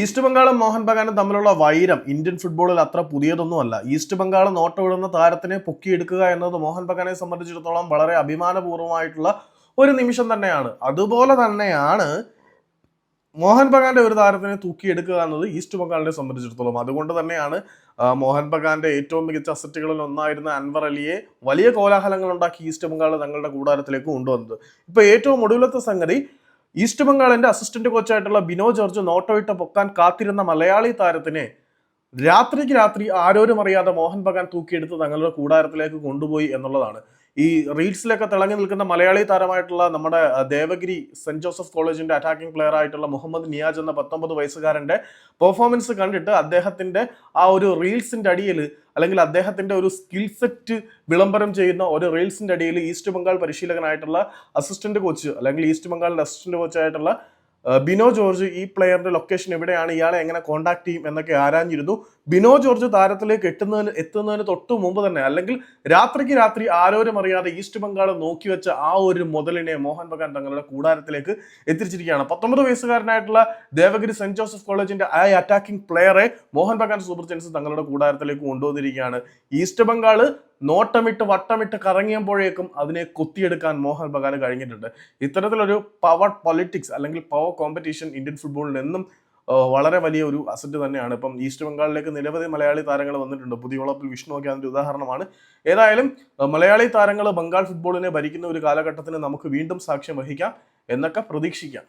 East ബംഗാളും മോഹൻ ബഗാനും തമ്മിലുള്ള വൈരം Indian ഫുട്ബോളിൽ അത്ര പുതിയതൊന്നുമല്ല. ഈസ്റ്റ് ബംഗാൾ നോട്ടമിടുന്ന താരത്തിനെ പൊക്കിയെടുക്കുക എന്നത് മോഹൻ ബഗാനെ സംബന്ധിച്ചിടത്തോളം വളരെ അഭിമാനപൂർവമായിട്ടുള്ള ഒരു നിമിഷം തന്നെയാണ്. അതുപോലെ തന്നെയാണ് മോഹൻ ബഗാന്റെ ഒരു താരത്തിനെ തൂക്കിയെടുക്കുക എന്നത് ഈസ്റ്റ് ബംഗാളിനെ സംബന്ധിച്ചിടത്തോളം. അതുകൊണ്ട് തന്നെയാണ് മോഹൻ ബഗാന്റെ ഏറ്റവും മികച്ച അസറ്റുകളിൽ ഒന്നായിരുന്ന അൻവർ അലിയെ വലിയ കോലാഹലങ്ങൾ ഉണ്ടാക്കി ഈസ്റ്റ് ബംഗാൾ തങ്ങളുടെ കൂടാരത്തിലേക്ക് കൊണ്ടുവന്നത്. ഇപ്പൊ ഏറ്റവും ഒടുവിലത്തെ സംഗതി ഈസ്റ്റ് ബംഗാളിന്റെ അസിസ്റ്റന്റ് കോച്ചായിട്ടുള്ള ബിനോ ജോർജ് നോട്ടോയിട്ട് പൊക്കാൻ കാത്തിരുന്ന മലയാളി താരത്തിനെ രാത്രിക്ക് രാത്രി ആരോരും അറിയാതെ മോഹൻ ബഗാൻ തൂക്കിയെടുത്ത് തങ്ങളുടെ കൂടാരത്തിലേക്ക് കൊണ്ടുപോയി എന്നുള്ളതാണ്. ഈ റീൽസിലൊക്കെ തിളങ്ങി നിൽക്കുന്ന മലയാളി താരമായിട്ടുള്ള നമ്മുടെ ദേവഗിരി സെന്റ് ജോസഫ് കോളേജിന്റെ അറ്റാക്കിംഗ് പ്ലെയർ ആയിട്ടുള്ള മുഹമ്മദ് നിയാജ് എന്ന പത്തൊമ്പത് വയസ്സുകാരന്റെ പെർഫോമൻസ് കണ്ടിട്ട് അദ്ദേഹത്തിന്റെ ആ ഒരു റീൽസിന്റെ അടിയിൽ അല്ലെങ്കിൽ അദ്ദേഹത്തിന്റെ ഒരു സ്കിൽ സെറ്റ് വിളംബരം ചെയ്യുന്ന ഒരു റീൽസിന്റെ അടിയിൽ ഈസ്റ്റ് ബംഗാൾ പരിശീലകനായിട്ടുള്ള അസിസ്റ്റന്റ് കോച്ച് അല്ലെങ്കിൽ ഈസ്റ്റ് ബംഗാളിന്റെ അസിസ്റ്റന്റ് കോച്ചായിട്ടുള്ള ബിനോ ജോർജ് ഈ പ്ലെയറിന്റെ ലൊക്കേഷൻ എവിടെയാണ്? ഇയാളെ എങ്ങനെ കോൺടാക്ട് ചെയ്യും എന്നൊക്കെ ആരാഞ്ഞിരുന്നു. ബിനോ ജോർജ് താരത്തിലേക്ക് എത്തുന്നതിന് എത്തുന്നതിന് തൊട്ട് മുമ്പ് തന്നെ അല്ലെങ്കിൽ രാത്രിക്ക് രാത്രി ആരോരും അറിയാതെ ഈസ്റ്റ് ബംഗാൾ നോക്കി വെച്ച ആ ഒരു മുതലിനെ മോഹൻ ബഗാൻ തങ്ങളുടെ കൂടാരത്തിലേക്ക് എത്തിച്ചിരിക്കുകയാണ്. പത്തൊമ്പത് വയസ്സുകാരനായിട്ടുള്ള ദേവഗിരി സെന്റ് ജോസഫ് കോളേജിന്റെ ആ അറ്റാക്കിംഗ് പ്ലെയറെ മോഹൻ ബഗാൻ സൂപ്പർ ജെൻസ് തങ്ങളുടെ കൂടാരത്തിലേക്ക് കൊണ്ടുവന്നിരിക്കുകയാണ്. ഈസ്റ്റ് ബംഗാൾ നോട്ടമിട്ട് വട്ടമിട്ട് കറങ്ങിയപ്പോഴേക്കും അതിനെ കൊത്തിയെടുക്കാൻ മോഹൻ ബഗാന് കഴിഞ്ഞിട്ടുണ്ട്. ഇത്തരത്തിലൊരു പവർ പൊളിറ്റിക്സ് അല്ലെങ്കിൽ പവർ കോമ്പറ്റീഷൻ ഇന്ത്യൻ ഫുട്ബോളിൽ എന്നും വളരെ വലിയ ഒരു അസറ്റ് തന്നെയാണ്. ഇപ്പം ഈസ്റ്റ് ബംഗാളിലേക്ക് നിരവധി മലയാളി താരങ്ങൾ വന്നിട്ടുണ്ട്. പുതിയ വളപ്പിൽ വിഷ്ണു ഒക്കെ അതിന്റെ ഉദാഹരണമാണ്. ഏതായാലും മലയാളി താരങ്ങൾ ബംഗാൾ ഫുട്ബോളിനെ ഭരിക്കുന്ന ഒരു കാലഘട്ടത്തിന് നമുക്ക് വീണ്ടും സാക്ഷ്യം വഹിക്കാം എന്നൊക്കെ പ്രതീക്ഷിക്കാം.